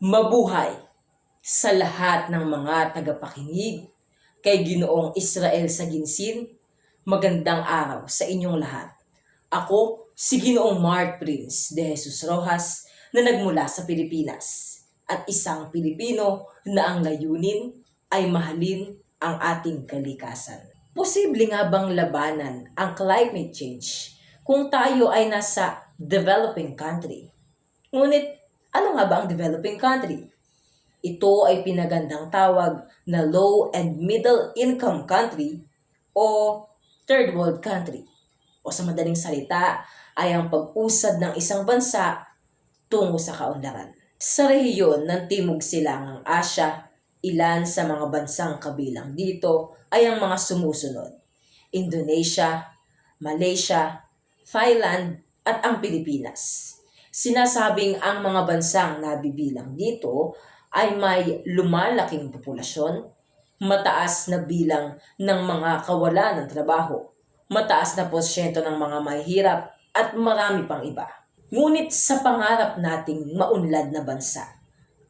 Mabuhay sa lahat ng mga tagapakinig kay Ginoong Israel sa Ginsin. Magandang araw sa inyong lahat. Ako si Ginoong Mark Prince de Jesus Rojas na nagmula sa Pilipinas at isang Pilipino na ang layunin ay mahalin ang ating kalikasan. Posible nga bang labanan ang climate change kung tayo ay nasa developing country? Ngunit ano nga ba ang developing country? Ito ay pinagandang tawag na low and middle income country o third world country. O sa madaling salita ay ang pag-usad ng isang bansa tungo sa kaunlaran. Sa rehiyon ng Timog Silangang Asya, ilan sa mga bansang kabilang dito ay ang mga sumusunod. Indonesia, Malaysia, Thailand at ang Pilipinas. Sinasabing ang mga bansang nabibilang dito ay may lumalaking populasyon, mataas na bilang ng mga kawalan ng trabaho, mataas na porsyento ng mga mahihirap at marami pang iba. Ngunit sa pangarap nating maunlad na bansa,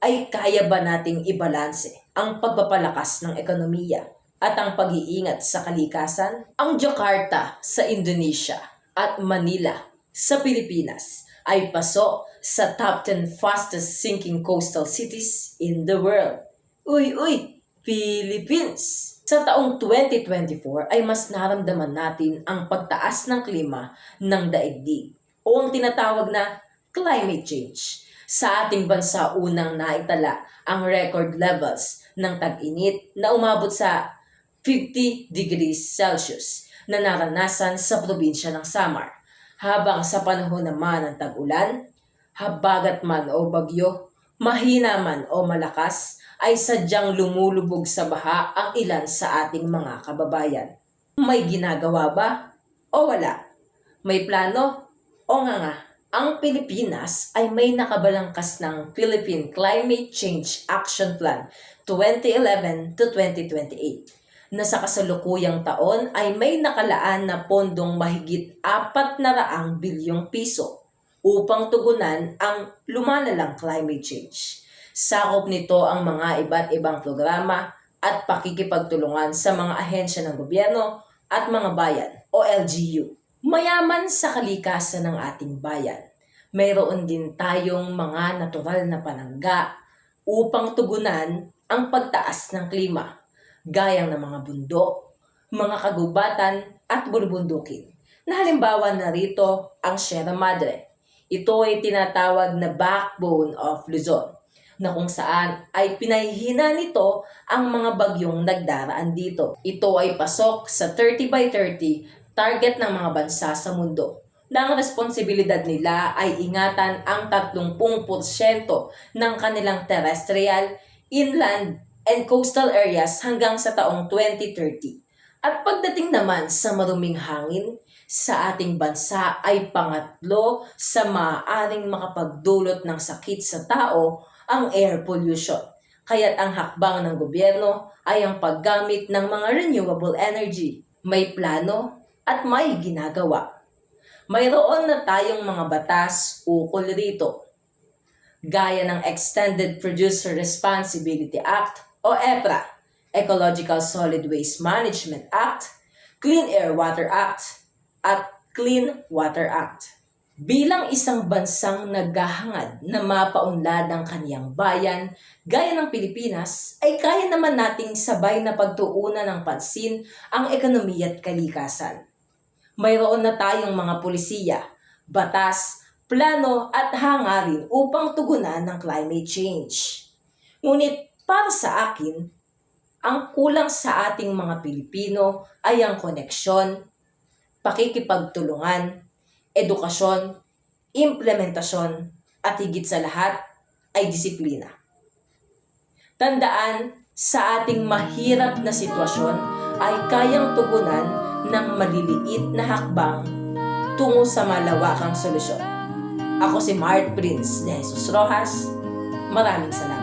ay kaya ba nating ibalanse ang pagpapalakas ng ekonomiya at ang pag-iingat sa kalikasan? Ang Jakarta sa Indonesia at Manila sa Pilipinas ay pasok sa top 10 fastest sinking coastal cities in the world. Uy, uy, Philippines! Sa taong 2024 ay mas naramdaman natin ang pagtaas ng klima ng daigdig o ang tinatawag na climate change. Sa ating bansa unang naitala ang record levels ng tag-init na umabot sa 50 degrees Celsius na naranasan sa probinsya ng Samar. Habang sa panahon naman ng tag-ulan, habagat man o bagyo, mahina man o malakas, ay sadyang lumulubog sa baha ang ilan sa ating mga kababayan. May ginagawa ba? O wala? May plano? O nga nga, ang Pilipinas ay may nakabalangkas ng Philippine Climate Change Action Plan 2011 to 2028 na sa kasalukuyang taon ay may nakalaan na pondong mahigit 400 bilyong piso upang tugunan ang lumalalang climate change. Sakop nito ang mga iba't ibang programa at pakikipagtulungan sa mga ahensya ng gobyerno at mga bayan o LGU. Mayaman sa kalikasan ng ating bayan, mayroon din tayong mga natural na panangga upang tugunan ang pagtaas ng klima, gaya ng mga bundok, mga kagubatan at bulubundukin. Na halimbawa narito ang Sierra Madre. Ito ay tinatawag na backbone of Luzon na kung saan ay pinahihina nito ang mga bagyong nagdaraan dito. Ito ay pasok sa 30 by 30 target ng mga bansa sa mundo na ang responsibilidad nila ay ingatan ang 30% ng kanilang terrestrial, inland, and coastal areas hanggang sa taong 2030. At pagdating naman sa maruming hangin, sa ating bansa ay pangatlo sa maaaring makapagdulot ng sakit sa tao ang air pollution. Kaya't ang hakbang ng gobyerno ay ang paggamit ng mga renewable energy. May plano at may ginagawa. Mayroon na tayong mga batas ukol rito. Gaya ng Extended Producer Responsibility Act o EPRA, Ecological Solid Waste Management Act, Clean Air Water Act, at Clean Water Act. Bilang isang bansang naghahangad na mapaunlad ang kaniyang bayan, gaya ng Pilipinas, ay kaya naman nating sabay na pagtuunan ng pansin ang ekonomiya at kalikasan. Mayroon na tayong mga pulisiya, batas, plano at hangarin upang tugunan ng climate change. Ngunit para sa akin, ang kulang sa ating mga Pilipino ay ang koneksyon, pakikipagtulungan, edukasyon, implementasyon, at higit sa lahat ay disiplina. Tandaan, sa ating mahirap na sitwasyon ay kayang tugunan ng maliliit na hakbang tungo sa malawakang solusyon. Ako si Mart Prince de Jesus Rojas. Maraming salamat.